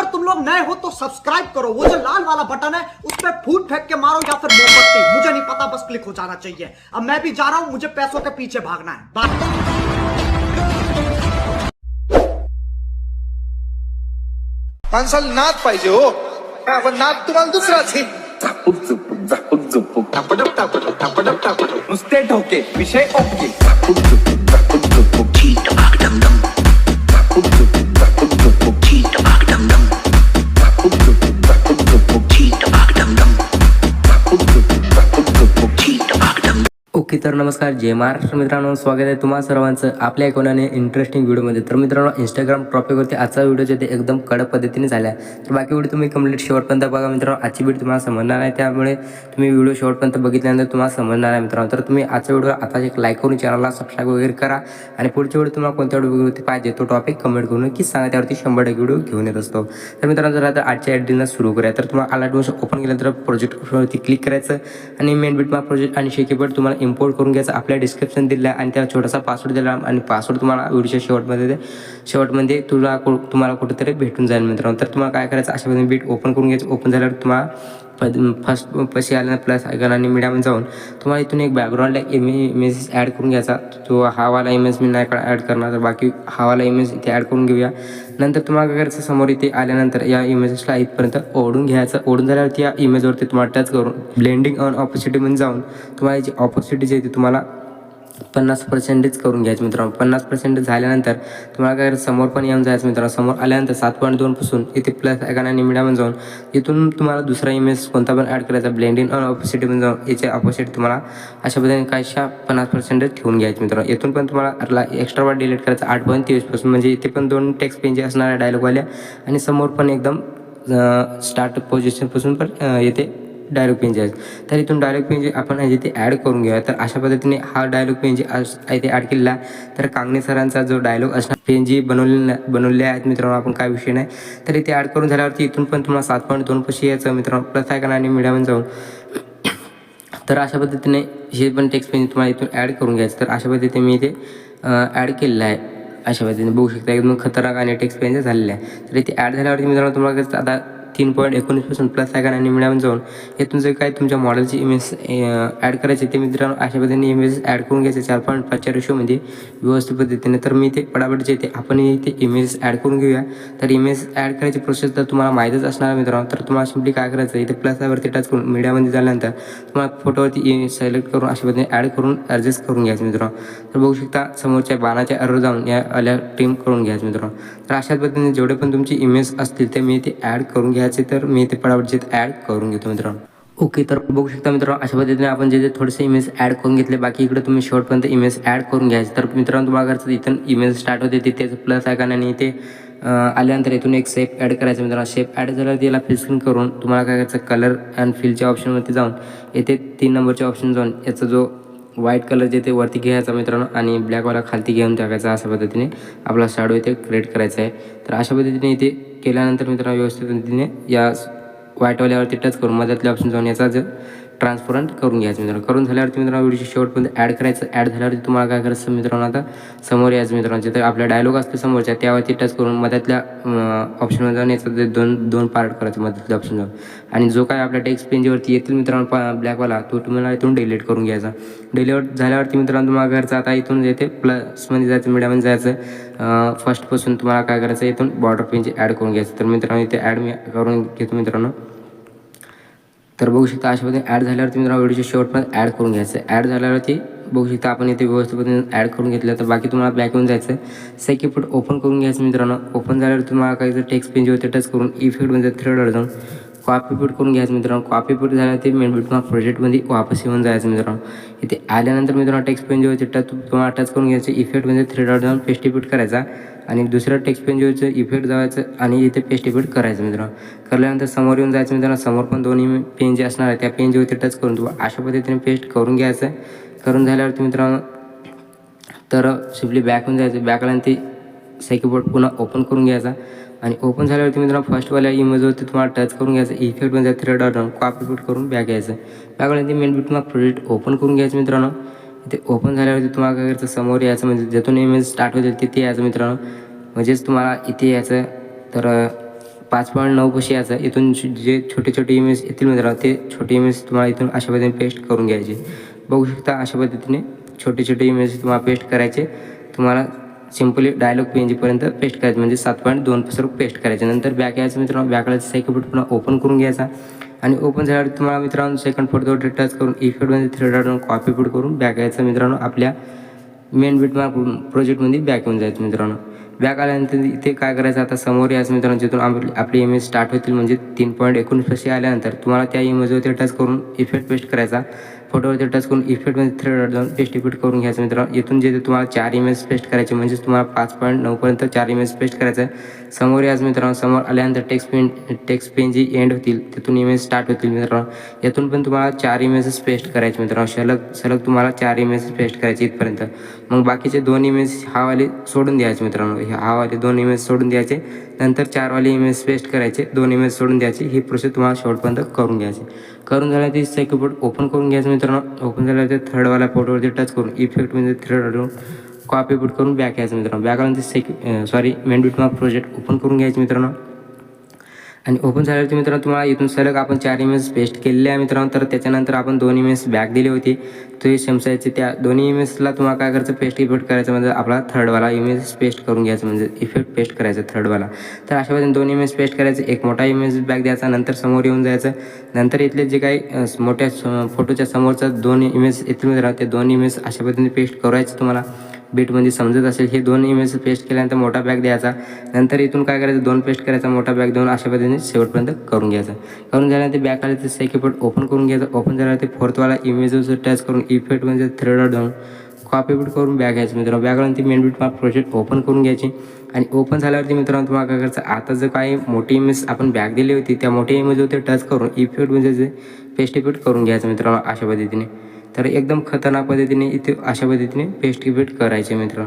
अगर तुम लोग नए हो तो सब्सक्राइब करो वो जो लाल वाला बटन है उस पर फूट फेंक के मारो या फिर मोमबत्ती मुझे नहीं पता बस क्लिक हो जाना चाहिए अब मैं भी जा रहा हूँ मुझे पैसों के पीछे भागना है बाय माणसाला नाद पाहिजे हो हा, पण नाद तुम्हाला दुसराच आहे नुसते ठोके विषय ओके ओके तर नमस्कार जय महाराष्ट्र मित्रांनो स्वागत आहे तुम्हा सर्वांचं आपल्या एकोणाने इंटरेस्टिंग व्हिडिओमध्ये तर मित्रांनो इंस्टाग्राम टॉपिकवरती आजचा व्हिडिओ जे ते एकदम कडक पद्धतीने झाला आहे तर बाकी व्हिडिओ तुम्ही कंप्लीट शेवटपर्यंत बघा मित्रांनो आजची व्हिडिओ तुम्हाला समजणार आहे त्यामुळे तुम्ही व्हिडिओ शेवटपर्यंत बघितल्यानंतर तुम्हाला समजणार आहे मित्रांनो. तर तुम्ही आजच्या व्हिडिओ आता एक लाईक करून चॅनलला सबस्क्राईब वगैरे करा आणि पुढच्या व्हिडिओ तुम्हाला कोणत्या व्हिडिओवरती पाहिजे तो टॉपिक कमेंट करून की सांगा. त्यावरती शंभर टक्के व्हिडिओ घेऊन येत असतो. तर मित्रांनो जर आता आजच्या ॲडीनं सुरू करूया. तर तुम्हाला आला ॲडमिशन ओपन केल्यानंतर प्रोजेक्टवरती क्लिक करायचं आणि मेन बीट मा प्रोजेक्ट आणि शेकीपट तुम्हाला इम्पोर्ट करून घ्यायचं. आपल्या डिस्क्रिप्शन दिलं आहे आणि त्याला छोटासा पासवर्ड दिला आणि पासवर्ड तुम्हाला व्हिडिओच्या शेवटमध्ये दे- शेवटमध्ये तुला कु- तुम्हाला कुठेतरी भेटून जाईल मित्रांनो. तर तुम्हाला काय करायचं? अशा पद्धतीने बीट ओपन करून घ्यायचं. ओपन झाल्यावर तुम्हाला फर्स्ट पैसे आले प्लस आयकन आणि मीडियामध्ये जाऊन तुम्हाला इथून एक बॅकग्राऊंडला इमे इमेजेस ॲड करून घ्यायचा. तो हावाला इमेज मी नाही ॲड करणार तर बाकी हावाला इमेज इथे ॲड करून घेऊया. नंतर तुम्हाला काय करायचं समोर इथे आल्यानंतर या इमेजेसला इथपर्यंत ओढून घ्यायचं. ओढून झाल्यावरती या इमेजवरती तुम्हाला टच करून ब्लेंडिंग ऑन ऑपॉर्च्युनिटीमध्ये जाऊन तुम्हाला जी ऑपॉर्च्युनिटी जी आहे ती तुम्हाला पन्नास पर्सेंटेज करून घ्यायचं मित्रांनो. पन्नास पर्सेंटेज झाल्यानंतर तुम्हाला काय समोर पण येऊन जायचं मित्रांनो. समोर आल्यानंतर सात पॉईंट दोनपासून इथे प्लस एकाना निमिडामध्ये जाऊन इथून तुम्हाला दुसरा इमेज कोणता पण ॲड करायचा. ब्लेंडिंग ऑन ऑपोसिटीमध्ये जाऊन याचे ऑपोसिट तुम्हाला अशा पद्धतीने काहीशा पन्नास पर्सेंटेज ठेवून घ्यायचं मित्रांनो. इथून पण तुम्हाला एक्स्ट्रा वाट डिलीट करायचा आठ पॉईंट तेवीसपासून म्हणजे इथे पण दोन टेक्स्ट पेनचे असणाऱ्या डायलॉगवाल्या आणि समोर पण एकदम स्टार्ट पोझिशनपासून पण येते. डायलॉग पेन जे आहेत. तर इथून डायलॉग पेन जे आपण इथे ॲड करून घेऊया. तर अशा पद्धतीने हा डायलॉग पेन जे आहे इथे ॲड केलेला तर कांगणे सरांचा जो डायलॉग असणार पेन जी बनवले बनवलेले आहेत मित्रांनो आपण काय विषय नाही. तर इथे ॲड करून झाल्यावरती इथून पण तुम्हाला सात पॉईंट दोन पशी यायचं मित्रांनो. प्लस आहे आणि मीडियामध्ये जाऊन. तर अशा पद्धतीने हे पण टेक्स्ट पेन तुम्हाला इथून ॲड करून घ्यायचं. तर अशा पद्धतीने मी इथे ॲड केलेलं आहे. अशा पद्धतीने बघू शकता एकदम खतरनाक आणि टेक्स्ट पेन झालेलं आहे. तर इथे ॲड झाल्यावरती मित्रांनो तुम्हाला कसं आता तीन पॉईंट एकोणीसपासून प्लस आहे आणि मिळावून जाऊन हे तुमचं काय तुमच्या मॉडेलची इमेज ॲड करायचे ते मित्रांनो अशा पद्धतीने इमेज ॲड करून घ्यायचे चार पॉईंट पाचच्या रेशोमध्ये व्यवस्थित पद्धतीने. तर मी ते पडापट जे ते आपण इथे इमेज ॲड करून घेऊया. तर इमेज ॲड करायची प्रोसेस तर तुम्हाला माहीतच असणार मित्रांनो. तर तुम्हाला सिम्पली काय करायचं इथे प्लसवरती टच करून मीडियामध्ये झाल्यानंतर तुम्हाला फोटोवरती सिलेक्ट करून अशा पद्धतीने ॲड करून ॲडजस्ट करून घ्यायचं मित्रांनो. तर बघू शकता समोरच्या बाणाच्या अर्र जाऊन या आल्या टीम करून घ्यायचं मित्रांनो. तर अशा पद्धतीने जेवढे पण तुमची इमेज असतील ते मी ते ॲड करून घ्यायचं तर मी ते पडापट ॲड करून घेतो मित्रांनो. ओके तर बघू शकता मित्रांनो अशा पद्धतीने आपण जे जे थोडेसे इमेज ॲड करून घेतले बाकी इकडे तुम्ही शेवटपर्यंत इमेज ॲड करून घ्यायचे. तर मित्रांनो तुम्हाला करायचं इथून इमेज स्टार्ट होते तिथेच प्लस आहे आणि इथे ते आल्यानंतर इथून एक शेप ॲड करायचं मित्रांनो. शेप ॲड झाल्यावर याला फिल करून तुम्हाला काय करायचं कलर अँड फिलच्या ऑप्शनवरती जाऊन येथे तीन नंबरच्या ऑप्शन जाऊन याचा जो व्हाईट कलर जे ते वरती घ्यायचा मित्रांनो आणि ब्लॅकवाला खालती घेऊन टाकायचा अशा पद्धतीने आपला शाडो इथे क्रिएट करायचा आहे. तर अशा पद्धतीने इथे केल्यानंतर मित्रांनो व्यवस्थित पद्धतीने या व्हाईटवाल्यावरती टच करून मधातले ऑप्शन जाऊन याचा जर ट्रान्सपरंट करून घ्यायचं मित्रांनो. करून झाल्यावरती मित्रांनो व्हिडिओच्या शेवटपर्यंत ॲड करायचं. ॲड झाल्यावरती तुम्हाला काय करायचं मित्रांनो आता? समोर यायचं मित्रांनो. जिथे आपला डायलॉग असतो समोरच्या त्यावरती टच करून मधातल्या ऑप्शनमध्ये जाऊन याचं ते दोन दोन पार्ट करायचं मधातल्या ऑप्शन जाऊन आणि जो काय आपल्या टेक्स्ट पेंजवरती येतील मित्रांनो पा ब्लॅकवाला तो तुम्हाला इथून डिलीट करून घ्यायचा. डिलीट झाल्यावरती मित्रांनो तुम्हाला घरचा आता इथून येते प्लसमध्ये जायचं मीडियामध्ये जायचं फर्स्टपासून तुम्हाला काय करायचं? इथून बॉर्डर पेनची ॲड करून घ्यायचं. तर मित्रांनो इथे ॲड मी करून घेतो मित्रांनो. तर बघू शकता अशामध्ये ॲड झाल्यावरती मित्रांनो व्हिडिओच्या शेवटपर्यंत ॲड करून घ्यायचं. ॲड झाल्यावरती बघू शकता आपण इथे व्यवस्थित पद्धतीने ॲड करून घेतलं तर बाकी तुम्हाला बॅक येऊन जायचं. सेकंड फूट ओपन करून घ्यायचं मित्रांनो. ओपन झाल्यावर तुम्हाला काही जर टेक्स्ट पेन जे होते टच करून इफेक्टमध्ये थ्रेडवर जाऊन कॉपी पिट करून घ्यायचं मित्रांनो. कॉपी पिट झालं ते मेन बिट तुम्हाला प्रोजेक्टमध्ये वापस येऊन जायचं मित्रांनो. इथे आल्यानंतर मित्रांनो टेक्स्ट पेन जे होते टच तुम्हाला टच करून घ्यायचं थ्री टॉवर जाऊन पेस्टिफिट करायचा आणि दुसरा टेक्स्ट पेन जे इफेक्ट जायचं आणि इथे पेस्टिफिट करायचं मित्रांनो. करल्यानंतर समोर येऊन जायचं मित्रांनो. समोर पण दोन्ही पेन जे असणार आहे त्या पेन जे होते टच करून तुम्हाला अशा पद्धतीने पेस्ट करून घ्यायचं. करून झाल्यावरती मित्रांनो तर सिम्पली बॅक होऊन जायचं. बॅकला ते सेकंड बोर्ड पुन्हा ओपन करून घ्यायचा. आणि ओपन झाल्यावरती मित्रांनो फर्स्टवाल्या इमेजवरती तुम्हाला टच करून घ्यायचं. इफेक्टमध्ये थ्रेड ऑर्डर कॉपी पेट करून बॅग घ्यायचं. बॅक ते मेन बीट तुम्हाला प्रोजेक्ट ओपन करून घ्यायचं मित्रांनो. ते ओपन झाल्यावरती तुम्हाला काय करायचं? समोर यायचं म्हणजे ज्यातून इमेज स्टार्ट होते तिथे यायचं मित्रांनो. म्हणजेच तुम्हाला इथे यायचं. तर पाच पॉईंट नऊ पशी यायचं. इथून जे छोटे छोटे इमेज येतील मित्रांनो ते छोटे इमेज तुम्हाला इथून अशा पद्धतीने पेस्ट करून घ्यायचे. बघू शकता अशा पद्धतीने छोटे छोटे इमेज तुम्हाला पेस्ट करायचे. तुम्हाला सिम्पली डायलॉग पेंजीपर्यंत पेस्ट करायचं. म्हणजे सात पॉईंट दोन पसर पेस्ट करायचे. नंतर बॅक यायचं मित्रांनो. बॅकला सेकंड बुट पुन्हा ओपन करून घ्यायचा. आणि ओपन झाल्यावर तुम्हाला मित्रांनो सेकंड फोटोवर टच करून इफेक्टमध्ये थ्री डॉट कॉपी फिट करून बॅक यायचं मित्रांनो. आपल्या मेन बीट मार्क प्रोजेक्टमध्ये बॅक येऊन जायचं मित्रांनो. बॅक आल्यानंतर इथे काय करायचं? आता समोर यायचं मित्रांनो. जिथून आपली आपली इमेज स्टार्ट होतील म्हणजे तीन पॉईंट एकोणीस आल्यानंतर तुम्हाला त्या इमेजवरती टच करून इफेक्ट पेस्ट करायचा. फोटोवरती टच करून इफेक्टमध्ये थ्री डॉट जाऊन पेस्ट इफेक्ट करून घ्यायचं मित्रांनो. इथून जे तुम्हाला चार इमेज पेस्ट करायचे म्हणजेच तुम्हाला पाच पॉईंट नऊपर्यंत चार इमेज पेस्ट करायचं आहे समोर याच मित्रांनो समोर आल्यानंतर टेक्स्ट पेन टेक्स्ट पेन जी एंड होतील तिथून इमेज स्टार्ट होतील मित्रांनो. यातून पण तुम्हाला चार इमेजेस पेस्ट करायचे मित्रांनो. सलग सलग तुम्हाला चार इमेज पेस्ट करायचे इथपर्यंत. मग बाकीचे दोन इमेज हा वाले सोडून द्यायचे मित्रांनो. हे हा वाले दोन इमेज सोडून द्यायचे. नंतर चारवाले इमेज पेस्ट करायचे. दोन इमेज सोडून द्यायचे. ही प्रोसेस तुम्हाला शेवटपर्यंत करून घ्यायची. करून झाल्यानंतर ती ओपन करून घ्यायचं मित्रांनो ओपन झाल्यावर ते थर्डवाल्या फोटोवरती टच करून इफेक्ट म्हणजे थर्ड कॉपी बुट करून बॅक यायचं मित्रांनो. बॅक आल्यानंतर सेक सॉरी मेंडूट मार्क प्रोजेक्ट ओपन करून घ्यायचं मित्रांनो. आणि ओपन झाल्यावरती मित्रांनो तुम्हाला इथून सलग आपण चार इमेज पेस्ट केलेले आहे मित्रांनो. तर त्याच्यानंतर आपण दोन इमेज बॅक दिली होती. तो शमसायचे त्या दोन्ही इमेजला तुम्हाला काय करायचं? पेस्ट इफेक्ट करायचं म्हणजे आपला थर्डवाला इमेज पेस्ट करून घ्यायचं म्हणजे इफेक्ट पेस्ट करायचं थर्डवाला तर अशा पद्धतीने दोन इमेज पेस्ट करायचं एक मोठा इमेज बॅक द्यायचा नंतर समोर येऊन जायचं. नंतर इथले जे काही मोठ्या स- फोटोच्या समोरचा दोन इमेज येथील मित्रांनो ते दोन इमेज अशा पद्धतीने पेस्ट करायचं तुम्हाला. बीटमध्ये समजत असेल. हे दोन इमेज पेस्ट केल्यानंतर मोठा बॅग द्यायचा. नंतर इथून काय करायचं? दोन पेस्ट करायचा मोठा बॅग देऊन अशा पद्धतीने शेवटपर्यंत करून घ्यायचं. करून झाल्यानंतर बॅक आले ते सेकंड ओपन करून घ्यायचं. ओपन झाल्यानंतर ते फोर्थवाला इमेजवर टच करून इफेक्ट म्हणजे थ्री डॉट कॉपी बीट करून बॅग घ्यायचं मित्रांनो. बॅगवरती मेन बीट प्रोजेक्ट ओपन करून घ्यायची. आणि ओपन झाल्यावरती मित्रांनो तुम्हाला काय करायचं? आता जर काही मोठी इमेज आपण बॅग दिली होती त्या मोठ्या इमेजवरती टच करून इफेक्ट म्हणजे जे पेस्ट इफेक्ट करून घ्यायचं मित्रांनो अशा पद्धतीने. तर एकदम खतरनाक पद्धतीने इथे अशा पद्धतीने पेस्ट इफेक्ट करायचे मित्र.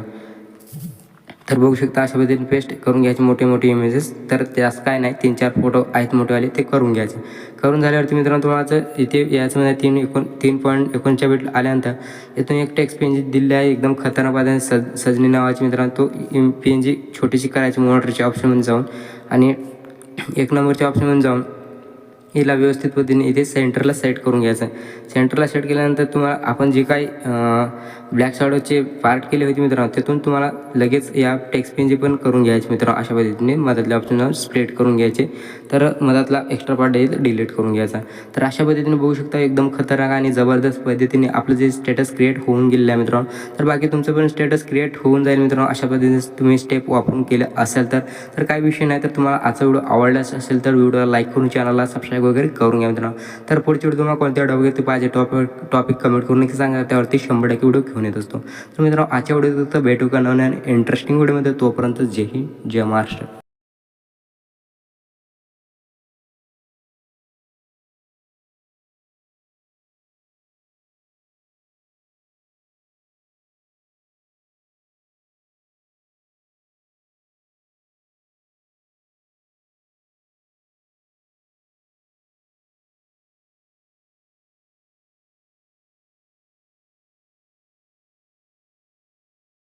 तर बघू शकता अशा पद्धतीने पेस्ट करून घ्यायचे मोठे मोठे इमेजेस तर जास्त काय नाही तीन चार फोटो आहेत मोठेवाले ते करून घ्यायचे. करून झाल्यावरती मित्रांनो तुम्हाला इथे याच्यामध्ये म्हणजे तीन एकोण तीन पॉईंट एकोणच्या भेट आल्यानंतर इथून एक टेक्स्ट पेन जी दिलेली आहे एकदम खतरनाक पद्धतीने सज सजनी नावाची मित्रांनो तो पेन जी छोटीशी करायची मॉनिटरच्या ऑप्शनमध्ये जाऊन आणि एक नंबरच्या ऑप्शनमध्ये जाऊन हिला व्यवस्थित पद्धतीने इथे सेंटरला सेट करून घ्यायचं. सेंटरला सेट केल्यानंतर तुम्हाला आपण जे काही ब्लॅक शॅडोचे पार्ट केले होते मित्रांनो तिथून तुम्हाला लगेच या टेक्स्ट पेनचे पण करून घ्यायचे मित्रांनो अशा पद्धतीने मधातल्या ऑप्शनवर स्प्रेड करून घ्यायचे. तर मधातला एक्स्ट्रा पार्ट आहे डिलीट करून घ्यायचा. तर अशा पद्धतीने बघू शकता एकदम खतरनाक आणि जबरदस्त पद्धतीने आपलं जे स्टेटस क्रिएट होऊन गेलेलं आहे मित्रांनो तर बाकी तुमचं पण स्टेटस क्रिएट होऊन जाईल मित्रांनो अशा पद्धतीने तुम्ही स्टेप वापरून केलं असेल तर. तर काही विषय नाही तर तुम्हाला आजचा व्हिडिओ आवडलाच असेल तर व्हिडिओला लाईक करून चॅनलला सबस्क्राईब वगैरे करून घ्या मित्रांनो. तर पुढची व्हिडिओ तुम्हाला कोणत्या व्हिडिओ वगैरे पाहिजे टॉपिक टॉपिक कमेंट करून नक्की सांगा त्यावरती शंभर टक्के व्हिडिओ घेऊन येत असतो. तर मित्रांनो आजच्या व्हिडिओ भेटू का नवीन इंटरेस्टिंग व्हिडिओमध्ये तोपर्यंत जय हिंद जय महाराष्ट्र.